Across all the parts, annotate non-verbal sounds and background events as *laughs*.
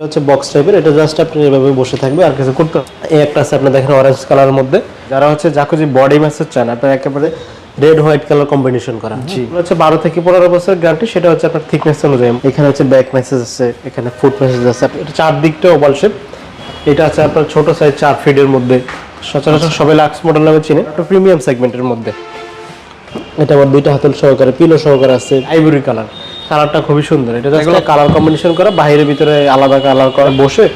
হচ্ছে বক্স টাইপের এটা জাস্ট আপনি এভাবে বসে থাকবে আর কিছু করতে এই একটা আছে আপনি দেখেন অরেঞ্জ কালারের মধ্যে। যারা হচ্ছে জাকুজি বডি ম্যাসেজ চান আপনার একেবারে রেড হোয়াইট কালার কম্বিনেশন করা। হচ্ছে বারো থেকে পনেরো বছর গ্যারান্টি সেটা হচ্ছে আপনার থিকনেস অনুযায়ী। এখানে হচ্ছে ব্যাক মেসেজ আছে এখানে ফুট মেসেজ আছে। চারদিকটা ওভাল শেপ এটা আছে আপনার ছোট সাইজ চার ফিটের মধ্যে। সচরাচর সবাই লাক্স মডেল নামে চিনে। একটা প্রিমিয়াম সেগমেন্টের মধ্যে। এটা আবার দুইটা হাতল সহকারে পিলো সহকারে আছে আইভরি কালার কালারটা খুবই সুন্দর। এটা জাস্ট কালার কম্বিনেশন করা বাইরে ভিতরে আলাদা কালার করে বসে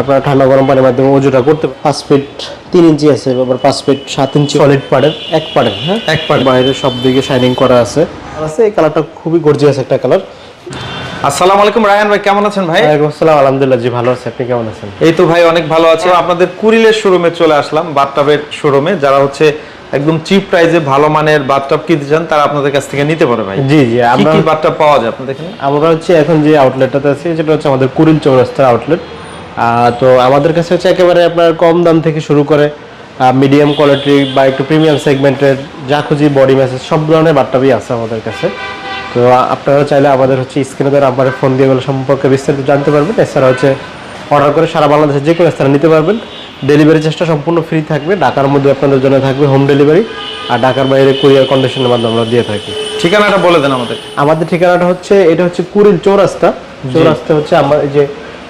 আপনারা ঠান্ডা গরম পানির মাধ্যমে ওজুটা করতে পাঁচ ফিট তিন ইঞ্চি আছে আবার পাঁচ ফিট সাত ইঞ্চি সলিড পাড়ের। এক পাড়ের হ্যাঁ? এক পাড়ের। বাইরে সব দিকে শাইনিং করা আছে। আছে এই কালারটা খুবই গর্জিয়াস একটা কালার আসসালামু আলাইকুম রায়ান ভাই কেমন আছেন ভাই? ওয়ালাইকুম আসসালাম আলহামদুলিল্লাহ জি ভালো আছে। আপনি কেমন আছেন? এই তো ভাই অনেক ভালো আছি। আপনাদের কুরিলের শোরুমে চলে আসলাম বাথটাবের শোরুমে। যারা হচ্ছে একদম চিপ প্রাইসে ভালো মানের বাথটাব কিনতে চান তারা আপনাদের কাছ থেকে নিতে পারে ভাই। জি জি আমরা কি বাথটাব পাওয়া যায় আপনাদের এখানে? আমরা হচ্ছে এখন যে আউটলেটটাতে আছি যেটা হচ্ছে আমাদের কুড়িল চৌরাস্তার আউটলেট তো আমাদের কাছে হচ্ছে একেবারে আপনার কম দাম থেকে শুরু করে মিডিয়াম কোয়ালিটি বা একটু প্রিমিয়াম সেগমেন্টের যা খুঁজি বডি ম্যাসেজ সব ধরনের বাট্টাবই আছে আমাদের কাছে। তো আপনারা চাইলে আমাদের হচ্ছে স্ক্রিনে দেওয়ার নাম্বারে ফোন দিয়ে এগুলো সম্পর্কে বিস্তারিত জানতে পারবেন। এছাড়া হচ্ছে অর্ডার করে সারা বাংলাদেশে যে কোনো স্থানে নিতে পারবেন। ডেলিভারি চেষ্টা সম্পূর্ণ ফ্রি থাকবে। ঢাকার মধ্যে আপনাদের জন্য থাকবে হোম ডেলিভারি আর ঢাকার বাইরে কুরিয়ার কন্ডিশনের মাধ্যমে আমরা দিয়ে থাকি। ঠিকানাটা বলে দেন আমাদের। আমাদের ঠিকানাটা হচ্ছে এটা হচ্ছে কুড়িল চৌরাস্তা। চৌরাস্তা হচ্ছে আমার যে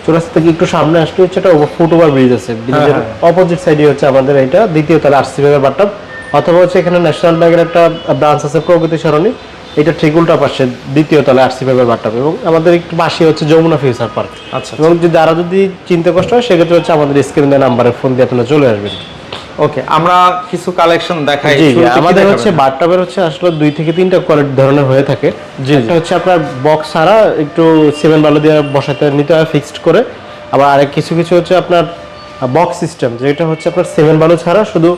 চৌরাস্তা থেকে একটু সামনে আসলে হচ্ছে একটা ফুট ওভার ব্রিজ আছে। ব্রিজের অপোজিট সাইডে হচ্ছে আমাদের এটা দ্বিতীয় তলা আরসি ব্যাগের বাট্টাপ অথবা হচ্ছে এখানে ন্যাশনাল ব্যাগের একটা ব্রাঞ্চ আছে প্রগতি সরণি। এটা ঠিক উল্টা পাশে দ্বিতীয় তলা আরসি ব্যাগের বাট্টাপ এবং আমাদের একটু পাশে হচ্ছে যমুনা ফিউচার পার্ক আচ্ছা এবং যদি যারা যদি চিনতে কষ্ট হয় সেক্ষেত্রে হচ্ছে আমাদের স্ক্রিনে নাম্বারে ফোন দিয়ে আপনারা চলে আসবেন। ওকে আমরা কিছু কালেকশন দেখাই আমাদের হচ্ছে বাথটাবের হচ্ছে আসলে দুই থেকে তিনটা কোয়ালিটি ধরনের হয়ে থাকে। একটা হচ্ছে আপনার বক্স ছাড়া একটু সিমেন্ট বালু দিয়ে বসাতে নিতে হয় ফিক্সড করে। আবার আরেক কিছু কিছু হচ্ছে আপনার বক্স সিস্টেম যেটা হচ্ছে আপনার সিমেন্ট বালু ছাড়া শুধু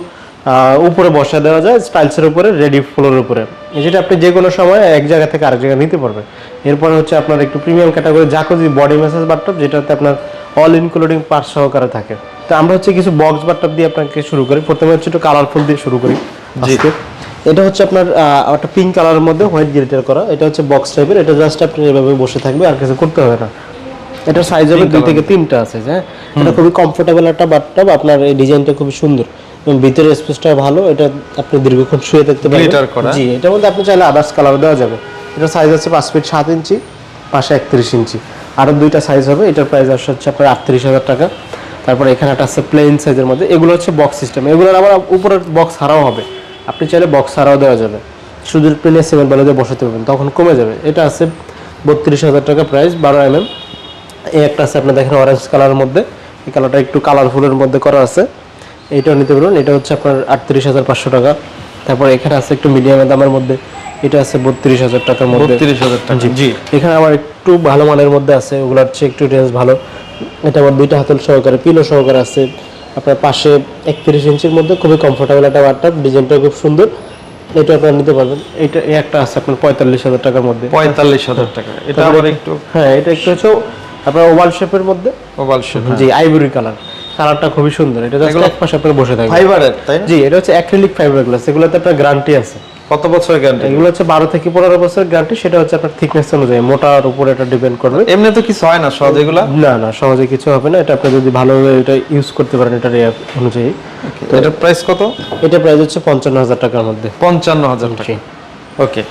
উপরে বসা দেওয়া যায় স্টাইলসের উপরে রেডি ফ্লোরের উপরে। যেটা আপনি যে কোনো সময় এক জায়গা থেকে আরেক জায়গায় নিতে পারবেন। এরপরে হচ্ছে আপনার একটু premium category Jacuzzi body massage bathtub যেটাতে আপনার অল ইনক্লুডিং পার্ট সহকারে থাকে। তো আমরা হচ্ছে কিছু বক্স বাথটব দিয়ে আপনাকে শুরু করি। প্রথমে হচ্ছে একটু কালারফুল দিয়ে শুরু করি। এটা হচ্ছে আপনার একটা পিঙ্ক কালারের মধ্যে হোয়াইট গ্রিটার করা। এটা হচ্ছে বক্স টাইপের এটা জাস্ট আপনি এভাবে বসে থাকবে আর কিছু করতে হবে না। এটা সাইজ হবে দুই থেকে তিনটা আছে হ্যাঁ? এটা খুবই কমফোর্টেবল একটা বাথটব আপনার এই ডিজাইনটা খুবই সুন্দর। এবং ভিতরের স্পেসটা ভালো এটা আপনি দীর্ঘক্ষণ শুয়ে থাকতে পারবেন। করা। জি এটার মধ্যে আপনি চাইলে আদার্স কালার দেওয়া যাবে। এটা সাইজ আছে পাঁচ ফিট সাত ইঞ্চি পাশে একত্রিশ ইঞ্চি। আরও দুইটা সাইজ হবে এটার প্রাইস আসছে হচ্ছে আপনার আটত্রিশ হাজার টাকা। তারপরে এখানে একটা আছে প্লেন সাইজের মধ্যে এগুলো হচ্ছে বক্স সিস্টেম এগুলোর আবার উপরের বক্স ছাড়াও হবে। আপনি চাইলে বক্স ছাড়াও দেওয়া যাবে। শুধু প্লেনে সেভেন বেলাতে বসাতে পারবেন তখন কমে যাবে। এটা আছে বত্রিশ হাজার টাকা প্রাইস বারো এম এম এই একটা আছে আপনি দেখেন অরেঞ্জ কালারের মধ্যে। এই কালারটা একটু কালারফুলের মধ্যে করা আছে। এইটাও নিতে পারবেন এটা হচ্ছে আপনার আটত্রিশ হাজার পাঁচশো টাকা। তারপর এখানে আছে একটু মিডিয়াম দামের মধ্যে। এটা আছে বত্রিশ হাজার টাকার মধ্যে। বত্রিশ হাজার টাকা। জি। এখানে আবার একটু ভালো মানের মধ্যে আছে। ওগুলোর হচ্ছে একটু রেঞ্জ ভালো। এটা আবার দুইটা হাতল সহকারে পিলো সহকারে আছে। আপনার পাশে একত্রিশ ইঞ্চির মধ্যে খুবই কমফোর্টেবল একটা বাটটা। ডিজাইনটা খুব সুন্দর। এটা আপনারা নিতে পারবেন। এটা এই একটা আছে আপনার পঁয়তাল্লিশ হাজার টাকার মধ্যে। পঁয়তাল্লিশ হাজার টাকা। এটা আবার একটু হ্যাঁ এটা একটু হচ্ছে আপনার ওভাল শেপের মধ্যে। ওভাল শেপ জি আইভরি কালার কালারটা খুবই সুন্দর। এটা জাস্ট এক পাশে আপনার বসে থাকবে ফাইবারের তাই না? জি এটা হচ্ছে অ্যাক্রিলিক ফাইবার গ্লাস এগুলোতে আপনার গ্যারান্টি আছে। কত বছরের গ্যারান্টি এগুলো হচ্ছে বারো থেকে পনেরো বছর গ্যারান্টি সেটা হচ্ছে আপনার থিকনেস অনুযায়ী। মোটার উপরে এটা ডিপেন্ড করবে। এমনি তো কিছু হয় না সহজ এগুলা? না না সহজে কিছু হবে না। এটা আপনি যদি ভালোভাবে এটা ইউজ করতে পারেন এটা ইয়ে অনুযায়ী। এটার প্রাইস কত? এটা প্রাইস হচ্ছে পঞ্চান্ন হাজার টাকার মধ্যে। পঞ্চান্ন হাজার টাকা। ওকে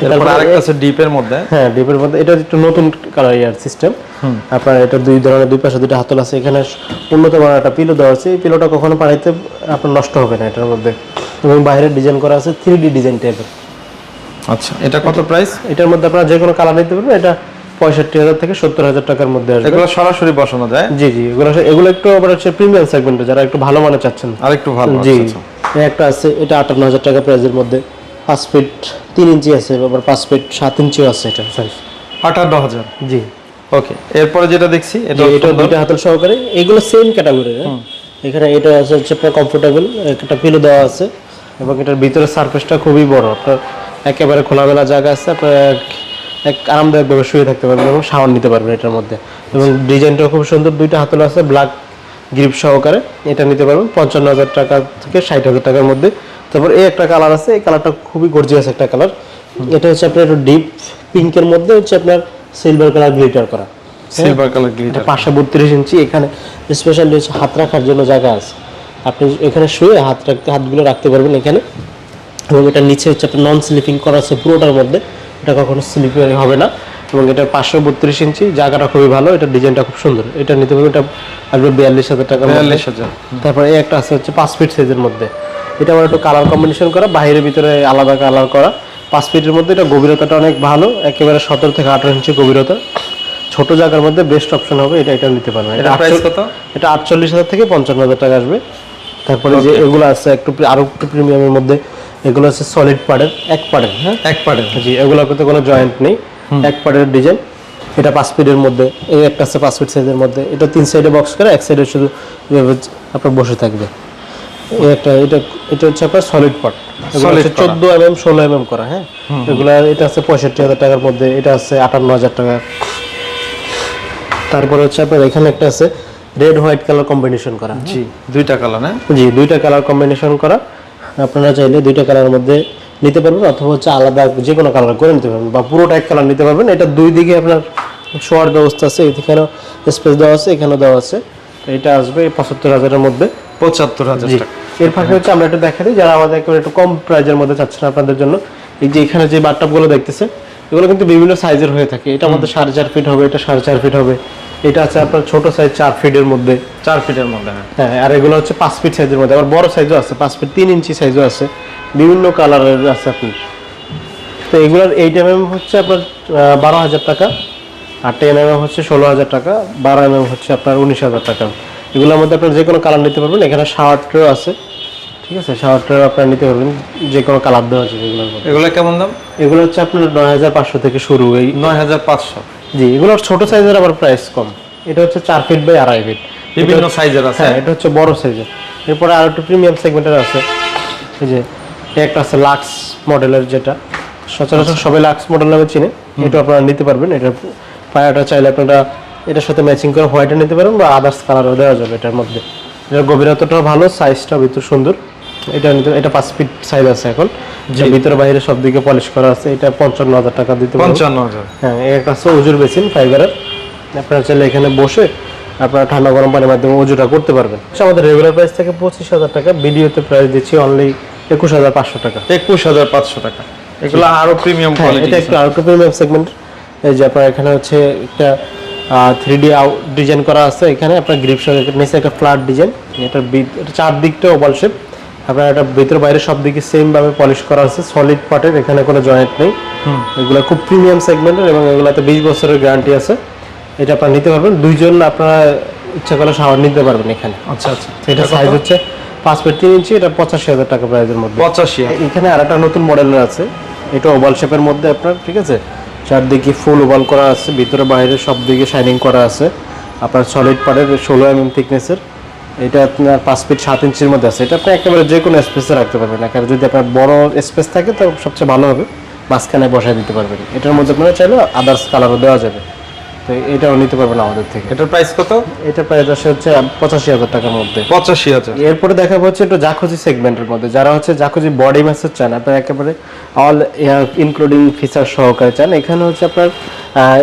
তারপর আরেকটা আছে ডিপের মধ্যে। হ্যাঁ ডিপের মধ্যে। এটা একটু নতুন কালার ইয়ার সিস্টেম আপনার এটা দুই ধরনের দুই পাশে দুইটা হাতল আছে। এখানে উন্নত মানের একটা পিলো দেওয়া আছে। এই পিলোটা কখনো পানিতে আপনার নষ্ট হবে না এটার মধ্যে। এবং বাইরে ডিজাইন করা আছে থ্রি ডি ডিজাইন টাইপের আচ্ছা এটা কত প্রাইস এটার মধ্যে আপনারা যে কোনো কালার নিতে পারবেন। এটা পঁয়ষট্টি হাজার থেকে সত্তর হাজার টাকার মধ্যে আসবে। এগুলো সরাসরি বসানো যায়? জি জি এগুলো এগুলো একটু আবার হচ্ছে প্রিমিয়াম সেগমেন্টে যারা একটু ভালো মানে চাচ্ছেন। আর একটু ভালো জি। একটা আছে এটা আটান্ন হাজার টাকা প্রাইসের মধ্যে। পাঁচ ফিট তিন ইঞ্চি আছে আবার পাঁচ ফিট সাত ইঞ্চিও আছে এটা সাইজ আটান্ন হাজার। জি। ওকে এরপরে যেটা দেখছি এটা এটা দুইটা হাতের সহকারে এগুলো সেম ক্যাটাগরি এখানে এটা আছে হচ্ছে কমফোর্টেবল একটা পিলো দেওয়া আছে এবং এটার ভিতরে সারফেসটা খুবই বড়। আপনার একেবারে খোলামেলা জায়গা আছে আপনার এক- আরামদায়কভাবে শুয়ে থাকতে পারবেন এবং শাওয়ার নিতে পারবেন এটার মধ্যে। এবং ডিজাইনটাও খুব সুন্দর দুইটা হাতল আছে ব্ল্যাক গ্রিপ সহকারে এটা নিতে পারবেন। পঞ্চান্ন হাজার টাকা থেকে ষাট হাজার টাকার মধ্যে তারপর এই একটা কালার আছে এই কালারটা খুবই গর্জিয়াস একটা কালার এটা হচ্ছে আপনার একটু ডিপ পিঙ্কের মধ্যে হচ্ছে আপনার সিলভার কালার গ্লিটার করা। সিলভার কালার গ্লিটার পাঁচশো বত্রিশ ইঞ্চি এখানে স্পেশালি হচ্ছে হাত রাখার জন্য জায়গা আছে। আপনি এখানে শুয়ে হাত রাখতে হাতগুলো রাখতে পারবেন এখানে। এবং এটা নিচে হচ্ছে আপনার নন স্লিপিং করা আছে পুরোটার মধ্যে। এটা কখনো স্লিপিং হবে না। এবং এটা পাঁচশো বত্রিশ ইঞ্চি জায়গাটা খুবই ভালো। এটা ডিজাইনটা খুব সুন্দর। এটা নিতে পারবেন এটা আসবে বিয়াল্লিশ হাজার টাকা বিয়াল্লিশ হাজার। তারপরে এই একটা আছে হচ্ছে পাঁচ ফিট সাইজের মধ্যে। এটা আবার একটু কালার কম্বিনেশন করা বাইরে ভিতরে আলাদা কালার করা। পাঁচ ফিটের মধ্যে এটা গভীরতাটা অনেক ভালো একেবারে সতেরো থেকে আঠারো ইঞ্চি গভীরতা। ছোট জায়গার মধ্যে বেস্ট অপশন হবে এটা এটা নিতে পারবেন। এটা আটচল্লিশ- এটা আটচল্লিশ হাজার থেকে পঞ্চান্ন হাজার টাকা আসবে। তারপরে যে এগুলো আছে একটু আরও একটু প্রিমিয়ামের মধ্যে এগুলো আছে সলিড পাড়ের এক পাড়ের হ্যাঁ? এক পার্টের জি এগুলোর এগুলোতে কোনো জয়েন্ট নেই এক পাড়ের ডিজাইন এটা পাঁচ ফিটের মধ্যে এই একটা আছে পাঁচ ফিট সাইজের মধ্যে। এটা তিন সাইডে বক্স করে এক সাইডে শুধু আপনার বসে থাকবে। একটা এটা এটা হচ্ছে আপনার সলিড পার্ট করা। চোদ্দ ষোলো হ্যাঁ? এগুলা এটা আছে পঁয়ষট্টি হাজার টাকার মধ্যে এটা আছে আটান্ন হাজার টাকা। তারপরে হচ্ছে আপনার এখানে একটা আছে রেড হোয়াইট কালার কম্বিনেশন করা। জি দুইটা কালার না জি দুইটা কালার কম্বিনেশন করা। আপনারা চাইলে দুইটা কালারের মধ্যে নিতে পারবেন অথবা হচ্ছে আলাদা যে কোনো কালার করে নিতে পারবেন বা পুরোটা এক কালার নিতে পারবেন। এটা দুই দিকে আপনার শোয়ার ব্যবস্থা আছে এখানেও স্পেস দেওয়া আছে এখানেও দেওয়া আছে। এটা আসবে পঁচাত্তর হাজারের মধ্যে। পঁচাত্তর হাজার এর ফাঁকে হচ্ছে আমরা একটু দেখা দিই যারা আমাদের একেবারে একটু কম প্রাইজের মধ্যে চাচ্ছেন আপনাদের জন্য। এই যে এখানে যে বাথটাবগুলো দেখতেছে এগুলো কিন্তু বিভিন্ন সাইজের হয়ে থাকে। এটা আমাদের সাড়ে চার ফিট হবে এটা সাড়ে চার ফিট হবে। এটা আছে আপনার ছোট সাইজ চার ফিটের মধ্যে। চার ফিটের মধ্যে হ্যাঁ। হ্যাঁ আর এগুলো হচ্ছে পাঁচ ফিট সাইজের মধ্যে। আবার বড় সাইজও আছে পাঁচ ফিট তিন ইঞ্চি সাইজও আছে। বিভিন্ন কালারের আছে আপনার। তো এগুলোর এইট এম এম হচ্ছে আপনার বারো হাজার টাকা। আর টেন এম হচ্ছে ষোলো হাজার টাকা বারো এম হচ্ছে আপনার উনিশ হাজার টাকা। এগুলোর মধ্যে আপনার যে কোনো কালার নিতে পারবেন এখানে শাওয়ার ট্রেও আছে ঠিক আছে? শাওয়ার ট্রেও আপনার নিতে পারবেন যে কোনো কালার দেওয়া আছে এগুলোর মধ্যে। এগুলো কেমন দাম? এগুলো হচ্ছে আপনার নয় হাজার পাঁচশো থেকে শুরু এই নয় হাজার পাঁচশো। জি এগুলোর ছোটো সাইজের আবার প্রাইস কম। এটা হচ্ছে চার ফিট বাই আড়াই ফিট বিভিন্ন সাইজের আছে। হ্যাঁ এটা হচ্ছে বড় সাইজের এরপরে আর একটু প্রিমিয়াম সেগমেন্টের আছে। এই যে একটা আছে লাক্স মডেলের যেটা। সচরাচর সবাই লাক্স মডেল নামে চিনে। এটা আপনারা নিতে পারবেন। এটা পায়াটা চাইলে আপনারা এটার সাথে ম্যাচিং করে হোয়াইটে নিতে পারেন বা আদার্স কালারও দেওয়া যাবে এটার মধ্যে। এটার গভীরতাটাও ভালো সাইজটা ভিতর সুন্দর। এটা নিতে এটা পাঁচ ফিট সাইজ আছে এখন। যে ভিতরে বাইরে সব দিকে পলিশ করা আছে। এটা পঞ্চান্ন হাজার টাকা দিতে পঞ্চান্ন হাজার। হ্যাঁ একটা আছে উজুর বেসিন ফাইবারের আপনারা চাইলে এখানে বসে আপনারা ঠান্ডা গরম পানির মাধ্যমে উজুটা করতে পারবেন। আচ্ছা, আমাদের রেগুলার প্রাইস থেকে পঁচিশ হাজার টাকা। ভিডিওতে প্রাইস দিচ্ছি অনলি একুশ হাজার পাঁচশো টাকা। একুশ হাজার পাঁচশো টাকা। এগুলো আরও প্রিমিয়াম কোয়ালিটি এটা একটু আউট প্রিমিয়াম সেগমেন্ট এই যে আপনার এখানে হচ্ছে একটা থ্রি ডি ডিজাইন করা আছে। এখানে আপনার গ্রিপ নিচে একটা ফ্ল্যাট ডিজাইন এটার বি- এটা চার দিকটা ওভাল শেপ আপনার এটা ভিতর বাইরে সব দিকে সেম ভাবে পলিশ করা আছে। সলিড পার্টের এখানে কোনো জয়েন্ট নেই। এগুলো খুব প্রিমিয়াম সেগমেন্টের এবং এগুলোতে বিশ বছরের গ্যারান্টি আছে। এটা আপনারা নিতে পারবেন। দুইজন আপনারা ইচ্ছা করলে শাওয়ার নিতে পারবেন এখানে। আচ্ছা আচ্ছা। এটা সাইজ হচ্ছে পাঁচ ফিট তিন ইঞ্চি এটা পঁচাশি হাজার টাকা প্রাইজের মধ্যে। পঁচাশি এখানে আর একটা নতুন মডেলের আছে। এটা ওভাল শেপের মধ্যে আপনার ঠিক আছে? চারদিকে ফুল ওভাল করা আছে, ভিতরে বাইরে সব দিকে শাইনিং করা আছে। আপনার সলিড পাড়ের ষোলো এম এম থিকনেসের এটা আপনার পাঁচ ফিট সাত ইঞ্চির মধ্যে আছে। এটা আপনি একেবারে যে কোনো স্পেসে রাখতে পারবেন। একেবারে যদি আপনার বড় স্পেস থাকে, তো সবচেয়ে ভালো হবে। মাঝখানে বসায় দিতে পারবেন। এটার মধ্যে আপনারা চাইলে আদার্স কালারও দেওয়া যাবে। তো এটাও নিতে পারবেন আমাদের থেকে। এটার প্রাইস কত? এটা প্রায় আসে হচ্ছে পঁচাশি হাজার টাকার মধ্যে। পঁচাশি হাজার। এরপরে দেখাবো হচ্ছে একটু জাকুজি সেগমেন্টের মধ্যে। যারা হচ্ছে জাকুজি বডি ম্যাসেজ চান আপনার একেবারে অল ইনক্লুডিং ফিচার সহকারে চান। এখানে হচ্ছে আপনার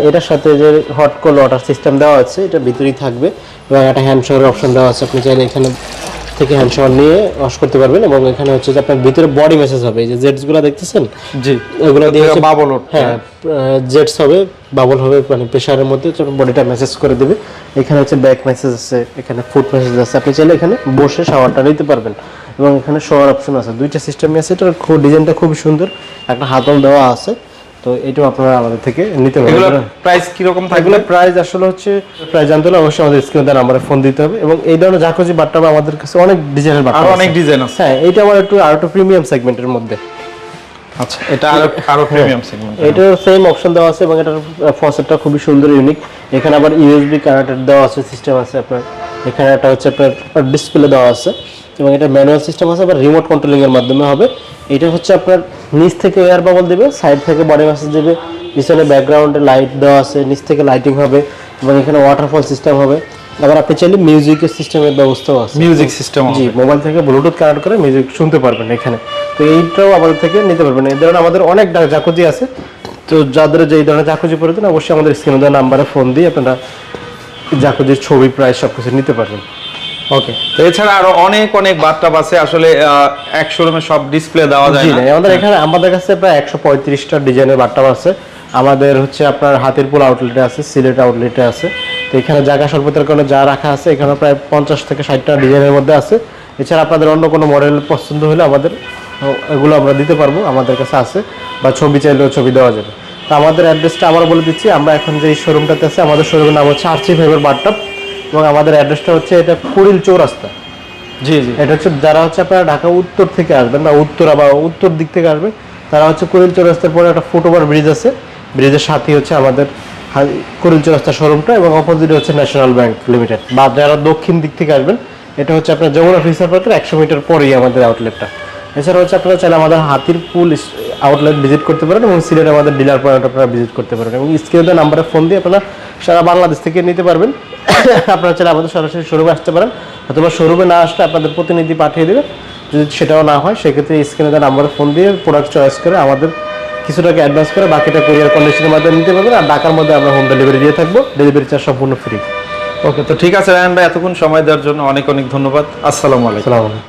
এটার সাথে যে হট কোল ওয়াটার সিস্টেম দেওয়া আছে এটা ভিতরেই থাকবে। এবং একটা হ্যান্ড শাওয়ারের অপশন দেওয়া আছে। আপনি চাইলে এখানে থেকে হ্যান্ড শাওয়ার নিয়ে ওয়াশ করতে পারবেন এবং এখানে হচ্ছে যে আপনার ভিতরে বডি মেসেজ হবে। এই যে জেটসগুলো দেখতেছেন? জি। এগুলো দিয়ে হচ্ছে- বাবল হ্যাঁ জেটস হবে বাবল হবে মানে প্রেশারের মধ্যে বডিটা মেসেজ করে দেবে। এখানে হচ্ছে ব্যাক মেসেজ আছে এখানে ফুট মেসেজ আছে। আপনি চাইলে এখানে বসে শাওয়ারটা নিতে পারবেন। এবং এখানে শোয়ার অপশন আছে। দুইটা সিস্টেমই আছে। এটার খুব ডিজাইনটা খুবই সুন্দর। একটা হাতল দেওয়া আছে। তো এটাও আপনারা আমাদের থেকে নিতে পারবেন। প্রাইস কীরকম থাকবে? প্রাইস আসলে হচ্ছে প্রাইস জানতে হলে অবশ্যই আমাদের স্ক্রিনে দেওয়া নাম্বারে ফোন দিতে হবে এবং এই ধরনের জাকোজি বাট্টা আমাদের কাছে অনেক ডিজাইনের বাট্টা আছে। অনেক ডিজাইন আছে। হ্যাঁ এটা আমার একটু আর একটু প্রিমিয়াম সেগমেন্টের মধ্যে। আচ্ছা এটা আরও আরও প্রিমিয়াম সেগমেন্ট এটার সেম অপশন দেওয়া আছে এবং এটার ফসেটটা খুবই সুন্দর ইউনিক এখানে আবার ইউএসবি কানেক্টেড দেওয়া আছে সিস্টেম আছে আপনার। এখানে একটা হচ্ছে আপনার ডিসপ্লে দেওয়া আছে এবং এটা ম্যানুয়াল সিস্টেম আছে আবার রিমোট কন্ট্রোলিং এর মাধ্যমে হবে। এটা হচ্ছে আপনার নিচ থেকে এয়ার বাবল দেবে সাইড থেকে বডি ম্যাসেজ দেবে। পিছনে ব্যাকগ্রাউন্ডে লাইট দেওয়া আছে নিচ থেকে লাইটিং হবে এবং এখানে ওয়াটারফল সিস্টেম হবে। আবার আপনি চাইলে মিউজিকের সিস্টেমের ব্যবস্থাও আছে। মিউজিক সিস্টেম জি মোবাইল থেকে ব্লুটুথ কানেক্ট করে মিউজিক শুনতে পারবেন এখানে। তো এইটাও আমাদের থেকে নিতে পারবেন। এই ধরনের আমাদের অনেক জাকুজি আছে। তো যাদের যে এই ধরনের জাকুজি প্রয়োজন অবশ্যই আমাদের স্ক্রিনে দেওয়া নাম্বারে ফোন দিয়ে আপনারা জাকুজির ছবি প্রায় সব কিছু নিতে পারবেন। ওকে তো এছাড়া আরও অনেক অনেক বাথটাব আছে। আসলে এক শোরুমে সব ডিসপ্লে দেওয়া যায় না। আমাদের এখানে আমাদের কাছে প্রায় একশো পঁয়ত্রিশটা ডিজাইনের বাট্টাপ আছে। আমাদের হচ্ছে আপনার হাতির পুল আউটলেটে আছে সিলেট আউটলেটে আছে। তো এখানে জায়গা স্বল্পতার কারণে যা রাখা আছে এখানে প্রায় পঞ্চাশ থেকে ষাটটা ডিজাইনের মধ্যে আছে। এছাড়া আপনাদের অন্য কোনো মডেল পছন্দ হলে আমাদের এগুলো আমরা দিতে পারব আমাদের কাছে আছে। বা ছবি চাইলেও ছবি দেওয়া যাবে। তো আমাদের অ্যাড্রেসটা আবার বলে দিচ্ছি আমরা এখন যে শোরুমটাতে আছে আমাদের শোরুমের নাম হচ্ছে আরসি ফাইভের বাট্টাপ এবং আমাদের অ্যাড্রেসটা হচ্ছে এটা কুড়িল চৌরাস্তা। জি জি। এটা হচ্ছে যারা হচ্ছে আপনারা ঢাকা উত্তর থেকে আসবেন বা উত্তরা বা উত্তর দিক থেকে আসবেন তারা হচ্ছে কুড়িল চৌরাস্তার পরে একটা ফুটওভার ব্রিজ আছে। ব্রিজের সাথেই হচ্ছে আমাদের কুড়িল চৌরাস্তা শোরুমটা এবং অপোজিটে হচ্ছে ন্যাশনাল ব্যাংক লিমিটেড বা যারা দক্ষিণ দিক থেকে আসবেন এটা হচ্ছে আপনার যমুনা ফিসার পার্কের একশো মিটার পরেই আমাদের আউটলেটটা এছাড়া হচ্ছে আপনারা চাইলে আমাদের হাতির পুল আউটলেট ভিজিট করতে পারেন এবং সিলেটে আমাদের ডিলার পয়েন্ট আপনারা ভিজিট করতে পারেন এবং স্ক্রিনে নাম্বারে ফোন দিয়ে আপনারা সারা বাংলাদেশ থেকে নিতে পারবেন। *laughs* আপনারা চাইলে আমাদের সরাসরি শোরুমে আসতে পারেন। অথবা শোরুমে না আসলে আপনাদের প্রতিনিধি পাঠিয়ে দেবে। যদি সেটাও না হয় সেক্ষেত্রে স্ক্রিনে তার নাম্বারে ফোন দিয়ে প্রোডাক্ট চয়েস করে আমাদের কিছু টাকা অ্যাডভান্স করে বাকিটা কুরিয়ার কন্ডিশনের মাধ্যমে নিতে পারবেন। আর ঢাকার মধ্যে আমরা হোম ডেলিভারি দিয়ে থাকব। ডেলিভারি চার্জ সম্পূর্ণ ফ্রি ওকে তো ঠিক আছে রায়ন ভাই এতক্ষণ সময় দেওয়ার জন্য অনেক অনেক ধন্যবাদ। আসসালামু আলাইকুম। আসসালামু আলাইকুম।